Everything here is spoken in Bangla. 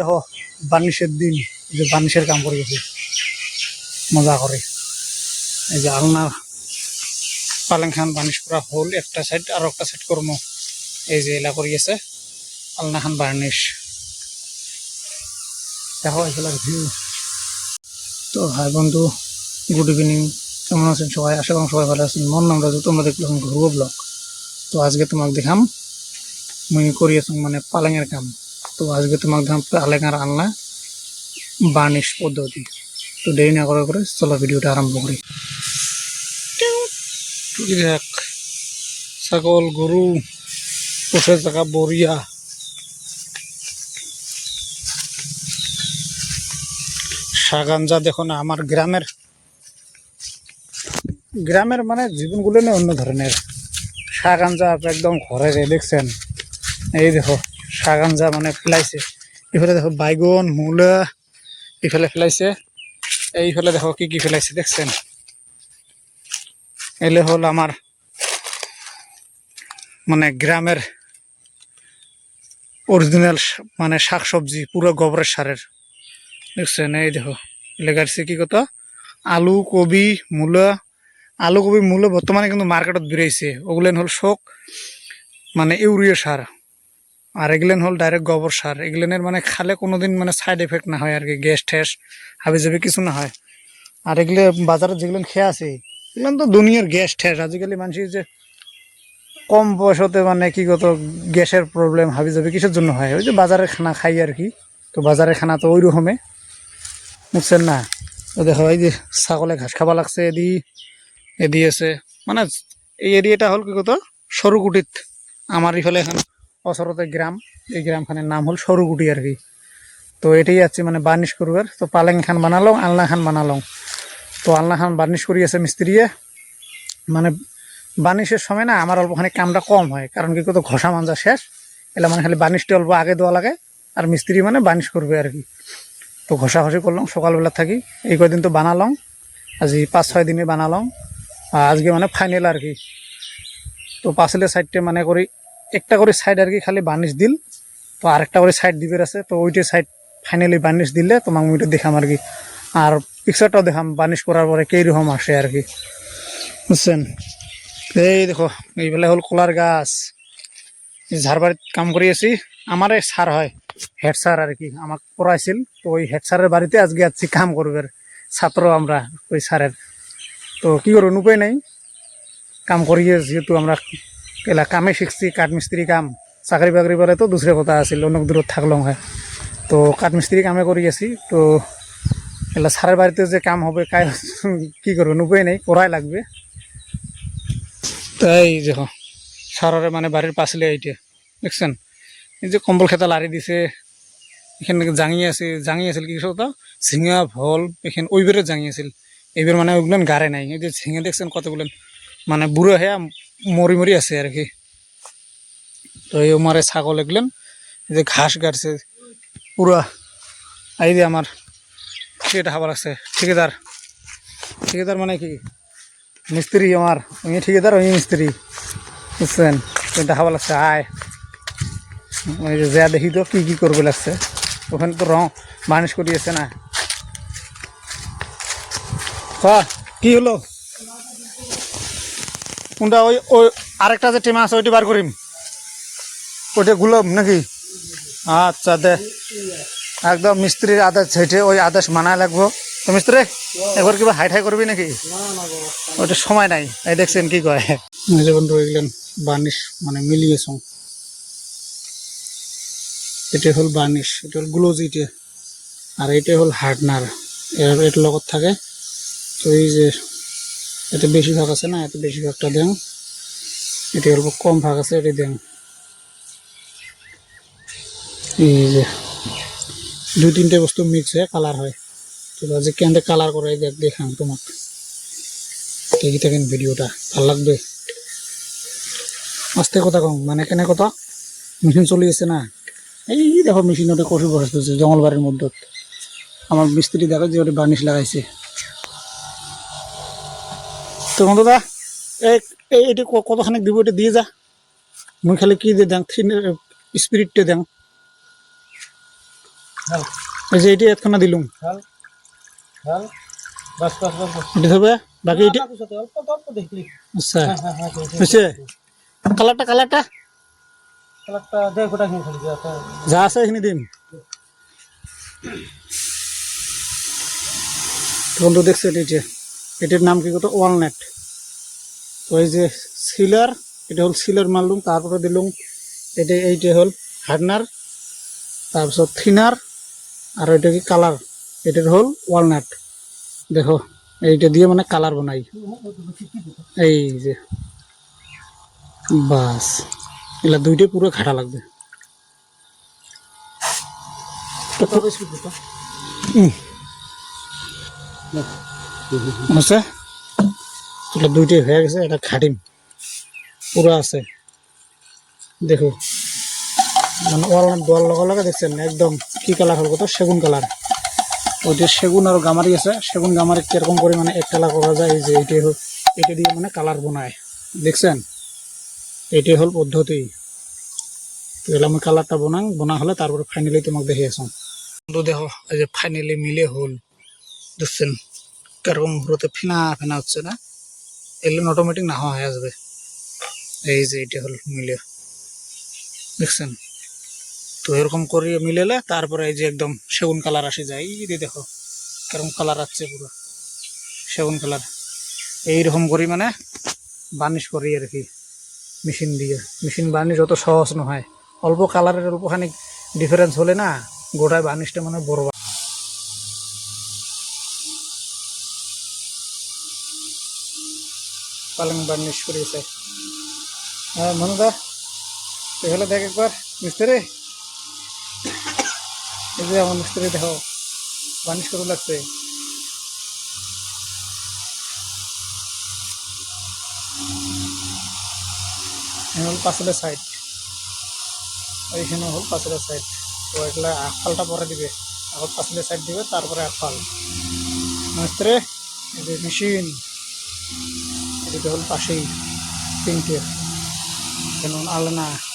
দেখো বার্নিশের দিন যে বার্নিশের কাম করে গেছে। মজা করে। এই যে আলনা পালেং খান বার্নিশ করা হল, একটা সাইড আর একটা সাইড করব। এই যে এলা করে গেছে আলনা খান বার্নিশ দেখো, এগুলার ভিউ তো ভাই বন্ধু গুড ইভিনিং কেমন আছেন সবাই? আশা করি সবাই ভালো আছেন। মন নাম রাজু তোমরা দেখলাম ঘুরবো ব্লগ তো আজকে তোমাকে দেখাম, মুই করিয়েছি মানে পালেঙের কাম। তো আজকে তোমাকে দেখাম পালেঙের আলনা বার্নিশ পদ্ধতি। তো দেরি না করে করে চলো ভিডিওটা আরম্ভ করি। দেখ, ছাগল, গরু বসে থাকা বরিয়া সাগাঞ্জা দেখো না, আমার গ্রামের গ্রামের মানে জীবনগুলো না অন্য ধরনের। শাগাঞ্জা একদম ঘরে দেখছেন? এই দেখো। শাগাঞ্জা মানে ফেলাইছে। এফালে দেখো বাইগন, মূলা এফালে ফেলাইছে। এইফালে দেখো কি কি ফেলাইছে, দেখছেন? এলে হল আমার মানে গ্রামের অরিজিনাল মানে শাক শাকসবজি, পুরো গোবরের সারের। দেখছেন? এই দেখো লেখাচ্ছে কি কথা আলু, কবি, মূলা। আলু, কবি মূল্য বর্তমানে কিন্তু মার্কেটত বেরিয়েছে। ওগুলেন হল শোক মানে ইউরিয়া সার। আর এগুলেন হল ডাইরেক্ট গোবর সার। এগুলেনের মানে খালে কোনোদিন মানে সাইড এফেক্ট না হয় আর কি গ্যাস ঠ্যাস হাবি জাবি কিছু না হয়। আর এগুলো বাজারে যেগুলো খেয়ে আছে এগুলো তো দুনিয়ার গ্যাস ঠ্যাস আজকালি মানুষের যে কম বয়সতে মানে কি কত গ্যাসের প্রবলেম হাবি যাবি কিসের জন্য হয়? ওই যে বাজারের খানা খাই আর কি তো বাজারের খানা তো ওই রকমে। বুঝছেন না? তো দেখো, এই যে ছাগলে ঘাস খাবা লাগছে এদি এদি আছে। মানে এই এরিয়াটা হল কি কত? সরুকুটিত আমার ইফালে এখন অসরতে গ্রাম। এই গ্রামখানের নাম হল সরুকুটি আর কি। তো এটাই আছে মানে বার্নিশ করবার। তো পালেং খান বানালং, আলনা খান বানালং। তো আলনা খান বার্নিশ আছে মিস্ত্রিয়ে। মানে বার্নিশের সময় না আমার অল্পখানি কামটা কম হয়। কারণ কি কত ঘষা মাঞ্জা শেষ। এলা মানে খালি বার্নিশটা অল্প আগে দেওয়া লাগে। আর মিস্ত্রি মানে বার্নিশ করবে আর কি। তো ঘষাঘষি করলাম, সকালবেলা থাকি। এই কয়দিন তো বানালাম আজি পাঁচ, ছয় দিনে বানালাম আর আজকে মানে ফাইনাল আর কি। তো পাঁচলে সাইডটা মানে করি একটা করে সাইড আর কি খালি বার্নিশ দিল, তো আরেকটা করে সাইড দিবের আছে, তো ওইটা সাইড ফাইনালি বার্নিশ দিলে তোমাকে ওইটা দেখাম আর কি। আর পিকচারটাও দেখাম বার্নিশ করার পরে কীরকম আসে আর কি। বুঝছেন? এই দেখো, এইবেলা হল কলার গাছ। ঝাড়বাড়িত কাম কৰি আছি আমাৰে ছাৰ হয় হেড স্যার আর কি, আমাক পড়াইছিল, তো ওই হেড স্যারের বাড়িতে আজকে যাচ্ছি কাম করবার ছাত্র আমরা, ওই স্যারের তো কি করবেন উপায় নাই, কাম করিয়ে যেহেতু আমরা এলা কামে শিখছি, কাঠমিস্ত্রি কাম। চাকরি বাকরি পালে তো দুসরে কথা আছিল, অনেক দূরত থাকলাম হয়। তো কাঠমিস্ত্রি কামে কৰি আছি, তো এলা স্যারের বাড়িতে যে কাম হবে, কাই কি করবেন উপায় নেই করাই লাগবে। তাই দেখো সাররে মানে বাড়ির পাশলে এইটা দেখছেন? এই যে কম্বল খেতা লারি দিছে, এখানে জাঙি আছে, জাঙি আছিল কি কথা ঝিঙা, ভল, এখানে ওইবারে জাঙি আছিল। এইবার মানে ওগুলো গাড়ে নাই। এই যে ঝিঙে দেখছেন কতগুলো মানে বুড়ো হয়ে মরি মরি আছে আর কি। তো এই মারে ছাগল এগুলেন যে ঘাস গাড়ছে, পুরা এই যে আমার সেটা খাবার আছে, ঠিকাদার। ঠিকাদার মানে কি? মিস্ত্রি আমার, উনি ঠিকাদার, উনি মিস্ত্রি। বুঝছেন? তো দেখাবা লাগছে আয়। ওই যে দেখি তো কি কি করবে লাগছে। ওখানে তো রং বার্নিশ করিয়েছে না। কি হলো? কোনটা ওই ওই আরেকটা যে টেমা আছে ওইটা বার করিম। ওইটা গুলব নাকি? আচ্ছা দে। একদম মিস্ত্রির আদেশ হেঁটে ওই আদেশ মানায় লাগবো। তো মিস্ত্রি এবার কিবা হাই ঠাই করবি নাকি? ওইটা সময় নাই এই দেখছেন কি কয়। বন্ধু এগুলেন বার্নিশ মানে মিলিয়ে মিলিয়েছ এটা হল বার্নিশ এটা হল গ্লোজ এটা আর এটা হল হার্ডনার এর এটার লগত থাকে। তো এই যে এটা বেশি ভাগ আছে না, এত বেশি ভাগটা দেন। এটা অল্প কম ভাগ আছে, এটা দেন। এই যে, দুই তিনটে বস্তু মিক্স হয়ে কালার হয়। তো যে কেন কালার করে দেখ দেখাম তোমাক। দেখি থাকেন ভিডিওটা, ভালো লাগবে? আস্তে কথা কম মানে কেনে কথা? মেশিন চলি আছে না? এই দেখো মেশিনতে কষি বসাইছে জঙ্গলবাড়ির মধ্যে। আমার মিস্ত্রি দেখো যে ওটা বার্নিশ লাগাইছে। তো দাদা এই এই এটা কতখানি দিব এটা দিয়ে যা। মুই খালি কি দিয়ে দেন? স্পিরিটটা দেন। এই যে এটি এতক্ষণ দিলুম। এটি হবে? বাকি এটি আচ্ছা। হ্যাঁ হ্যাঁ হ্যাঁ। হয়েছে? কালারটা কালারটা? যা আছে এখানে দিন। বন্ধু দেখছেন এই যে? এটির নাম কি কত? ওয়ালনাট। তো এই যে সিলার এটা হল সিলার মারলুম তারপরে দিলুম এটা এইটা হল হার্ডনার তারপিছত থিনার আর এটা কি কালার? এটার হল ওয়ালনাট। দেখো এইটা দিয়ে মানে কালার বানাই। এই যে বাস এগুলা দুইটাই পুরো ঘাটা লাগবে। দিত? আছে এটা দুইটাই হয়ে গেছে, এটা খাটিম। পুরো আছে। দেখো। মানে ওয়াল দোয়ার লগে লগে দেখছেন, একদম কি কালার হল কত? সেগুন কালার। ওইটা সেগুন আর গামারি আছে, সেগুন গামারি কীরকম পরিমাণে এক কালার করা যায়, এই যে এইটাই হল এটা দিয়ে মানে কালার বানায়। দেখছেন? এইটাই হল পদ্ধতি। তাহলে আমি কালারটা বানাং বনা হলে তারপরে ফাইনালি তোমাকে দেখে আসুন। বন্ধু, দেখো, এই যে ফাইনালি মিলে হল। দেখছেন? কীরকম ঘুরোতে ফেনা ফেনা হচ্ছে না। এগুলো অটোমেটিক না হয়ে আসবে। এই যে এটা হল মিলে। দেখছেন? তো এরকম করে মিলেলে তারপরে এই যে একদম সেগুন কালার আসে যায়। এই যে দেখো কীরকম কালার আসছে পুরো। সেগুন কালার। এইরকম করি মানে বার্নিশ করি আর কি। মেশিন দিয়ে। মেশিন বার্নিশ অত সহজ নয়। অল্প কালারের অল্পখানি ডিফারেন্স হলে না গোটায় বার্নিশটা মানে বড় পালং বার্নিশ করেছে হ্যাঁ মনুদা তাহলে দেখ একবার মিস্ত্রি। এই যে আমার মিস্ত্রি, দেখো বার্নিশ করে লাগছে হল পাঁচলের সাইড এইখানে হল পাঁচলের সাইড তো এগুলা আফালটা পরে দিবে। আবার পাঁচলের সাইড দিবে, তারপরে আফাল মিস্ত্রি যে মেশিন এটা হল পাশেই তিনটে। কেন আলনা।